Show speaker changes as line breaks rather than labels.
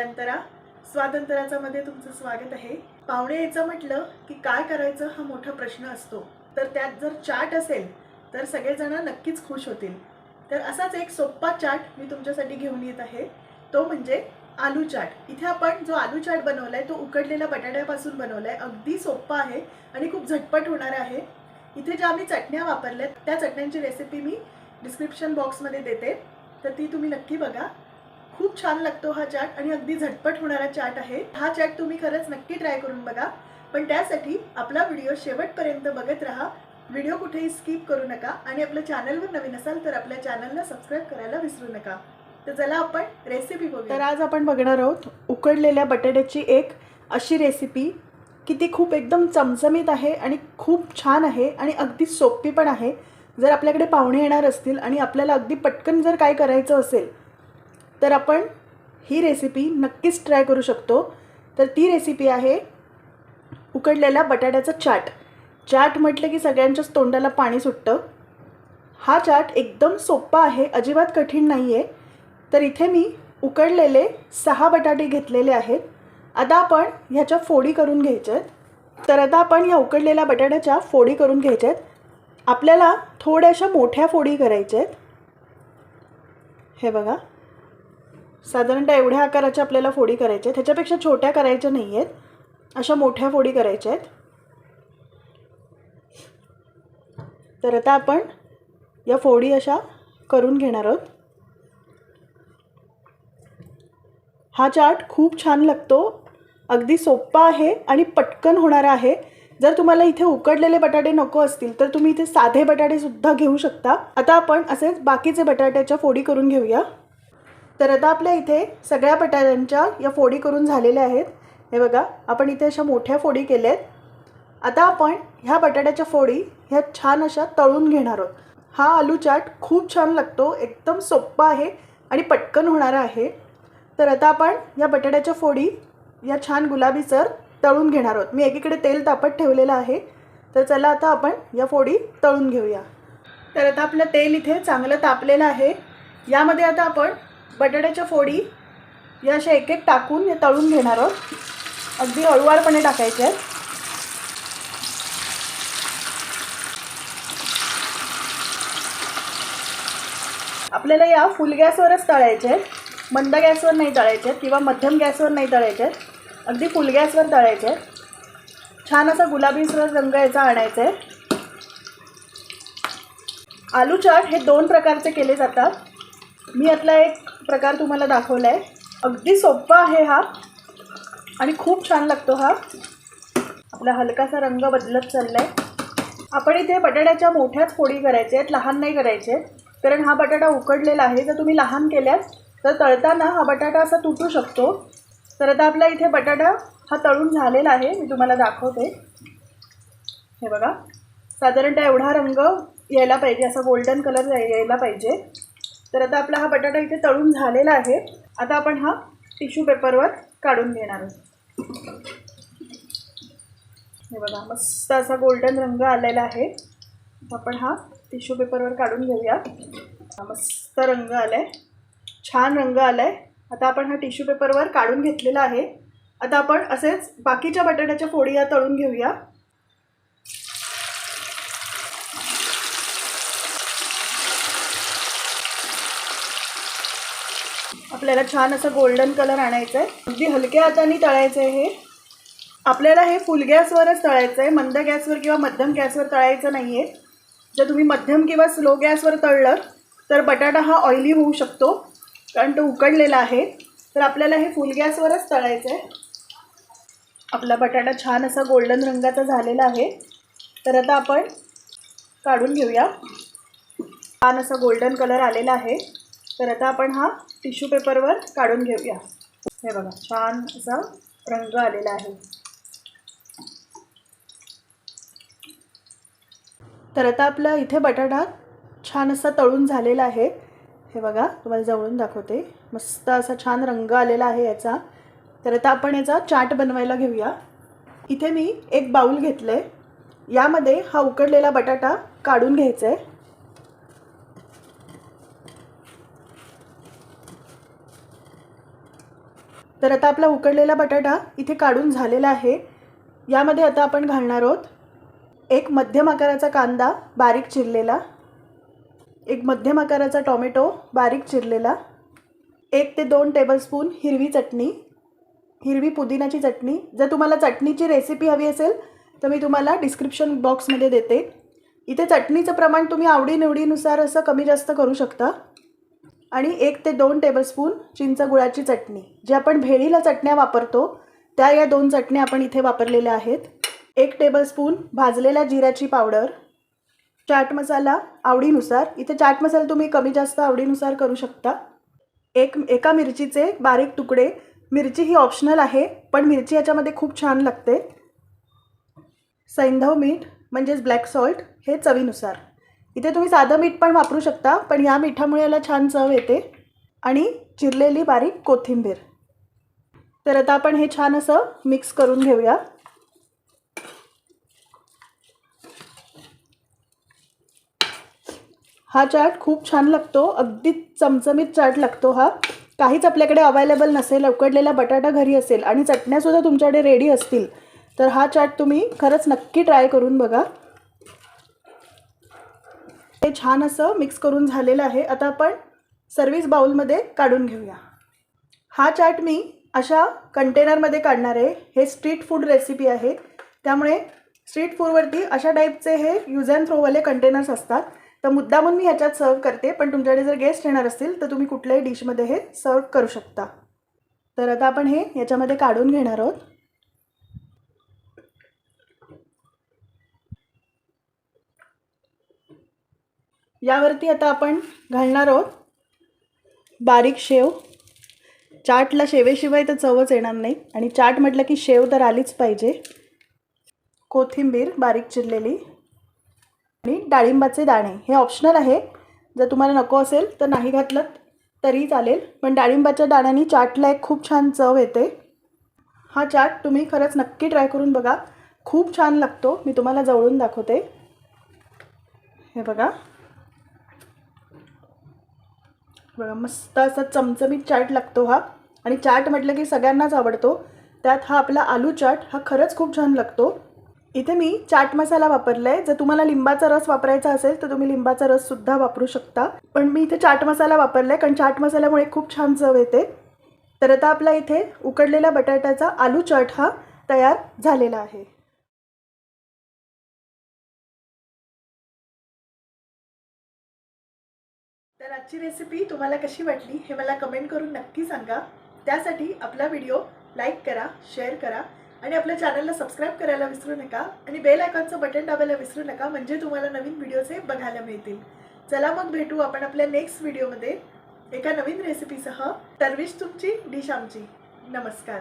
मध्यांतरा स्वातंत्र्याचा मध्ये तुमचं स्वागत आहे. पाहुणे यायचं म्हटलं की काय करायचं हा मोठा प्रश्न असतो. तर त्यात जर चाट असेल तर सगळेजण नक्कीच खुश होतील. तर असाच एक सोप्पा चाट मी तुमच्यासाठी घेऊन येत आहे. तो म्हणजे आलू चाट. इथे आपण जो आलू चाट बनवलाय तो उकडलेल्या बटाट्यापासून बनवलाय. अगदी सोप्पा आहे आणि खूप झटपट होणार आहे. इथे ज्या आम्ही चटण्या वापरल्यात त्या चटण्यांची रेसिपी मी डिस्क्रिप्शन बॉक्समध्ये देते. तर ती तुम्ही नक्की बघा. खूप छान लागतो हा चाट आणि अगदी झटपट होणारा चाट आहे. हा चाट तुम्ही खरंच नक्की ट्राय करून बघा. पण त्यासाठी आपला व्हिडिओ शेवटपर्यंत बघत राहा. व्हिडिओ कुठेही स्किप करू नका आणि आपल्या चॅनलवर नवीन असाल तर आपल्या चॅनलला सबस्क्राईब करायला विसरू नका. तर चला आपण रेसिपी बघू तर आज आपण बघणार आहोत उकडलेल्या बटाट्याची एक अशी रेसिपी की ती खूप एकदम चमचमीत आहे आणि खूप छान आहे आणि अगदी सोपी पण आहे. जर आपल्याकडे पाहुणे येणार असतील आणि आपल्याला अगदी पटकन जर काय करायचं असेल तर आपण ही रेसिपी नक्कीच ट्राय करू शकतो. तर ती रेसिपी आहे उकडलेल्या बटाट्याचं चाट. चाट म्हटलं की सगळ्यांच्याच तोंडाला पाणी सुटतं. हा चाट एकदम सोप्पा आहे अजिबात कठीण नाही आहे तर इथे मी उकडलेले सहा बटाटे घेतलेले आहेत. आता आपण ह्याच्या फोडी करून घ्यायच्या आहेत. तर आता आपण ह्या उकडलेल्या बटाट्याच्या फोडी करून घ्यायच्या आहेत. आपल्याला थोड्याशा मोठ्या फोडी करायच्या आहेत. हे बघा. साधारणतः एवढ्या आकाराच्या आपल्याला फोडी करायच्या आहेत. ह्याच्यापेक्षा छोट्या करायच्या नाही आहेत अशा मोठ्या फोडी करायच्या आहेत. तर आता आपण या फोडी अशा करून घेणार आहोत. हा चाट खूप छान लागतो. अगदी सोप्पा आहे आणि पटकन होणारा आहे. जर तुम्हाला इथे उकडलेले बटाटे नको असतील तर तुम्ही इथे साधे बटाटेसुद्धा घेऊ शकता. आता आपण असेच बाकीचे बटाट्याच्या फोडी करून घेऊया. तर आता आपल्या इथे सगळ्या बटाट्यांच्या या फोडी करून झालेल्या आहेत. हे बघा आपण इथे अशा मोठ्या फोडी केल्या आहेत. आता आपण ह्या बटाट्याच्या फोडी ह्या छान अशा तळून घेणार आहोत. हा आलू चाट खूप छान लागतो एकदम सोप्पा आहे आणि पटकन होणारा आहे. तर आता आपण या बटाट्याच्या फोडी या छान गुलाबीसर तळून घेणार आहोत. मी एकीकडे तेल तापत ठेवलेलं आहे. तर चला आता आपण या फोडी तळून घेऊया. तर आता आपलं तेल इथे चांगलं तापलेलं आहे. यामध्ये आता आपण बटाट्याच्या फोडी या अशा एक एक टाकून हे तळून घेणार आहोत. अगदी हळूवारपणे टाकायचे आहेत. आपल्याला या फुल गॅसवरच तळायचे आहेत. मंद गॅसवर नाही तळायचे आहेत किंवा मध्यम गॅसवर नाही तळायचे आहेत. अगदी फुल गॅसवर तळायचे आहेत. छान असा गुलाबीसर रंग याचा आणायचा आहे. आलू चाट हे दोन प्रकारचे केले जातात. मी यातला एक प्रकार तुम्हाला दाखवला आहे अगदी सोप्पा आहे हा. आणि खूप छान लागतो हा. आपला हलकासा रंग बदलत चालला आहे आपण इथे बटाट्याच्या मोठ्याच फोडी करायच्या आहेत लहान नाही करायचे कारण हा बटाटा उकडलेला आहे. जर तुम्ही लहान केल्यास तर तळताना हा बटाटा असा तुटू शकतो. तर आता आपला इथे बटाटा हा तळून झालेला आहे. मी तुम्हाला दाखवते. हे बघा. साधारणतः एवढा रंग यायला पाहिजे. असा गोल्डन कलर यायला पाहिजे. तर आता आपला हा बटाटा इथे तळून झालेला आहे. आता आपण हा टिश्यू पेपरवर काढून घेणार आहोत. हे बघा मस्त असा गोल्डन रंग आलेला आहे. आपण हा टिश्यू पेपरवर काढून घेऊया. मस्त रंग आला आहे छान रंग आला आहे आता आपण हा टिश्यू पेपरवर काढून घेतलेला आहे. आता आपण असेच बाकीच्या बटाट्याच्या फोडी या तळून घेऊया. आपल्याला छान असं गोल्डन कलर आणायचं आहे अगदी हलक्या हाताने तळायचं आहे हे. आपल्याला हे फुल गॅसवरच तळायचं आहे मंद गॅसवर किंवा मध्यम गॅसवर तळायचं नाही आहे जर तुम्ही मध्यम किंवा स्लो गॅसवर तळलं तर बटाटा हा ऑइली होऊ शकतो कारण तो उकडलेला आहे. तर आपल्याला हे फुल गॅसवरच तळायचं आहे आपला बटाटा छान असा गोल्डन रंगाचा झालेला आहे. तर आता आपण काढून घेऊया. छान असा गोल्डन कलर आलेला आहे. तर आता आपण हा टिश्यू पेपरवर काढून घेऊया. हे बघा छान असा रंग आलेला आहे. तर आता आपला इथे बटाटा छान असा तळून झालेला आहे. हे बघा तुम्हाला जवळून दाखवते. मस्त असा छान रंग आलेला आहे याचा. तर आता आपण याचा चाट बनवायला घेऊया. इथे मी एक बाऊल घेतलं आहे यामध्ये हा उकडलेला बटाटा काढून घ्यायचा आहे तर आता आपला उकडलेला बटाटा इथे काढून झालेला आहे. यामध्ये आता आपण घालणार आहोत एक मध्यम आकाराचा कांदा बारीक चिरलेला एक मध्यम आकाराचा टॉमॅटो बारीक चिरलेला एक ते दोन टेबलस्पून हिरवी चटणी हिरवी पुदिनाची चटणी. जर तुम्हाला चटणीची रेसिपी हवी असेल तर मी तुम्हाला डिस्क्रिप्शन बॉक्समध्ये देते. इथे चटणीचं प्रमाण तुम्ही आवडीनिवडीनुसार असं कमी जास्त करू शकता. आणि एक ते दोन टेबलस्पून चिंच गुळाची चटणी. जे आपण भेळीला चटण्या वापरतो त्या या दोन चटण्या आपण इथे वापरलेल्या आहेत. एक टेबलस्पून भाजलेल्या जिऱ्याची पावडर चाट मसाला आवडीनुसार. इथे चाट मसाला तुम्ही कमी जास्त आवडीनुसार करू शकता. एक एका मिरचीचे बारीक तुकडे. मिरची ही ऑप्शनल आहे पण मिरची याच्यामध्ये खूप छान लागते. सैंधव मीठ म्हणजेच ब्लॅक सॉल्ट हे चवीनुसार. इथे तुम्ही साधं मीठ पण वापरू शकता पण या मिठामुळे याला छान चव येते. आणि चिरलेली बारीक कोथिंबीर. तर आता आपण हे छान असं मिक्स करून घेऊया. हा चाट खूप छान लागतो अगदी चमचमीत चाट लागतो हा. काहीच आपल्याकडे अवेलेबल नसेल उकडलेला बटाटा घरी असेल आणि चटण्यासुद्धा तुमच्याकडे रेडी असतील तर हा चाट तुम्ही खरंच नक्की ट्राय करून बघा. हे छान असं मिक्स करून झालेलं आहे. आता आपण सर्विस बाउलमध्ये काढून घेऊया. हा चाट मी अशा कंटेनरमध्ये काढणार आहे. हे स्ट्रीट फूड रेसिपी आहे त्यामुळे स्ट्रीट फूडवरती अशा टाईपचे हे यूज अँड थ्रोवाले कंटेनर्स असतात. तर मुद्दामून मी ह्याच्यात सर्व करते. पण तुमच्याकडे जर गेस्ट येणार असतील तर तुम्ही कुठल्याही डिशमध्ये हे सर्व करू शकता. तर आता आपण हे याच्यामध्ये काढून घेणार आहोत. यावरती आता आपण घालणार आहोत. बारीक शेव. चाटला शेवेशिवाय तर चवच येणार नाही. आणि चाट म्हटलं की शेव तर आलीच पाहिजे. कोथिंबीर बारीक चिरलेली. आणि डाळिंबाचे दाणे. हे ऑप्शनल आहे. जर तुम्हाला नको असेल तर नाही घातलं तरी चालेल. पण डाळिंबाच्या दाण्याने चाटला एक खूप छान चव येते. हा चाट तुम्ही खरंच नक्की ट्राय करून बघा. खूप छान लागतो. मी तुम्हाला जवळून दाखवते. हे बघा. बघा मस्त असा चमचमीत चाट लागतो हा. आणि चाट म्हटलं की सगळ्यांनाच आवडतो. त्यात हा आपला आलू चाट हा खरंच खूप छान लागतो. इथे मी चाट मसाला वापरला आहे जर तुम्हाला लिंबाचा रस वापरायचा असेल तर तुम्ही लिंबाचा रससुद्धा वापरू शकता. पण मी इथे चाट मसाला वापरला आहे कारण चाट मसाल्यामुळे खूप छान चव येते. तर आता आपला इथे उकडलेल्या बटाट्याचा आलू चाट हा तयार झालेला आहे. तर आजची रेसिपी तुम्हाला कशी वाटली हे मला कमेंट करून नक्की सांगा. त्यासाठी आपला व्हिडिओ लाईक करा शेअर करा आणि आपल्या चॅनलला सबस्क्राईब करायला विसरू नका आणि बेल आयकॉनचं बटन दाबायला विसरू नका म्हणजे तुम्हाला नवीन व्हिडिओचे बघायला मिळतील. चला मग भेटू आपण आपल्या नेक्स्ट व्हिडिओमध्ये एका नवीन रेसिपीसह टर्विश तुमची डिश आमची. नमस्कार.